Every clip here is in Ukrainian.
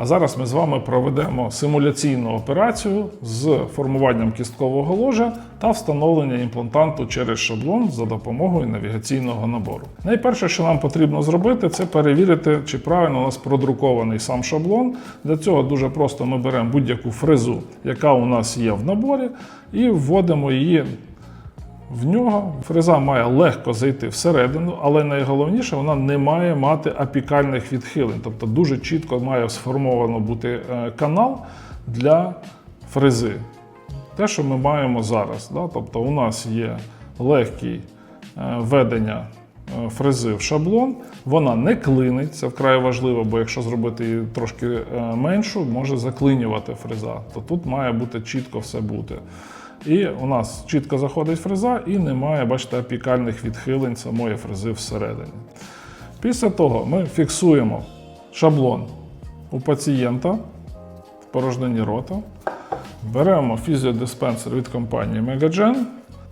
А зараз ми з вами проведемо симуляційну операцію з формуванням кісткового ложа та встановлення імплантанту через шаблон за допомогою навігаційного набору. Найперше, що нам потрібно зробити, це перевірити, чи правильно у нас продрукований сам шаблон. Для цього дуже просто ми беремо будь-яку фрезу, яка у нас є в наборі, і вводимо її в нього фреза має легко зайти всередину, але найголовніше, вона не має мати апікальних відхилень. Тобто дуже чітко має сформовано бути е, канал для фрези. Те, що ми маємо зараз. Да? Тобто у нас є легкий е, введення е, фрези в шаблон, вона не клинить, це вкрай важливо, бо якщо зробити її трошки е, меншу, може заклинювати фреза. То тут має бути чітко все бути. І у нас чітко заходить фреза і немає, бачите, апікальних відхилень самої фрези всередині. Після того ми фіксуємо шаблон у пацієнта в порожнині рота. Беремо фізіодиспенсер від компанії Megagen,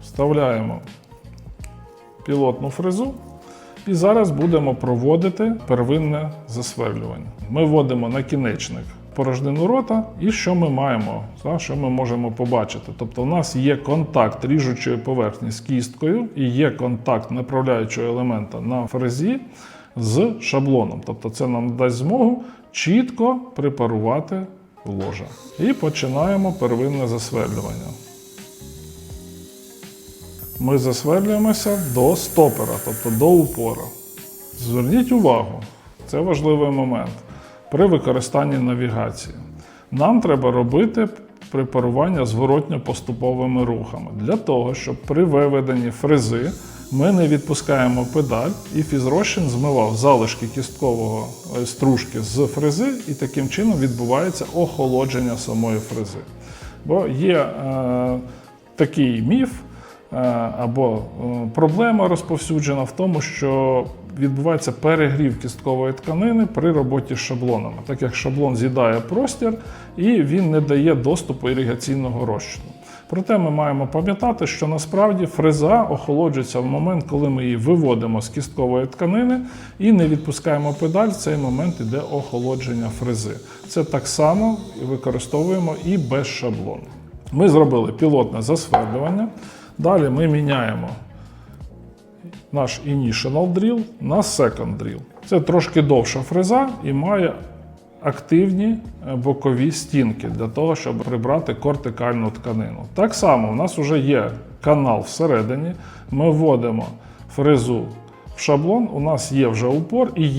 вставляємо пілотну фрезу. І зараз будемо проводити первинне засверлювання. Ми вводимо накінечник порожнину рота, і що ми маємо, що ми можемо побачити. Тобто, у нас є контакт ріжучої поверхні з кісткою і є контакт направляючого елемента на фрезі з шаблоном. Тобто, це нам дасть змогу чітко препарувати ложа. І починаємо первинне засверлювання. Ми засверлюємося до стопера, тобто до упора. Зверніть увагу, це важливий момент при використанні навігації. Нам треба робити препарування зворотньо-поступовими рухами для того, щоб при виведенні фрези ми не відпускаємо педаль і фізрозчин змивав залишки кісткового е, стружки з фрези, і таким чином відбувається охолодження самої фрези. Бо є е, такий міф, або е, проблема розповсюджена в тому, що відбувається перегрів кісткової тканини при роботі з шаблонами, так як шаблон з'їдає простір і він не дає доступу іригаційного розчину. Проте ми маємо пам'ятати, що насправді фреза охолоджується в момент, коли ми її виводимо з кісткової тканини і не відпускаємо педаль, в цей момент іде охолодження фрези. Це так само використовуємо і без шаблону. Ми зробили пілотне засверлювання. Далі ми міняємо наш initial drill на second drill. Це трошки довша фреза і має активні бокові стінки для того, щоб прибрати кортикальну тканину. Так само у нас вже є канал всередині. Ми вводимо фрезу в шаблон, у нас є вже упор і є.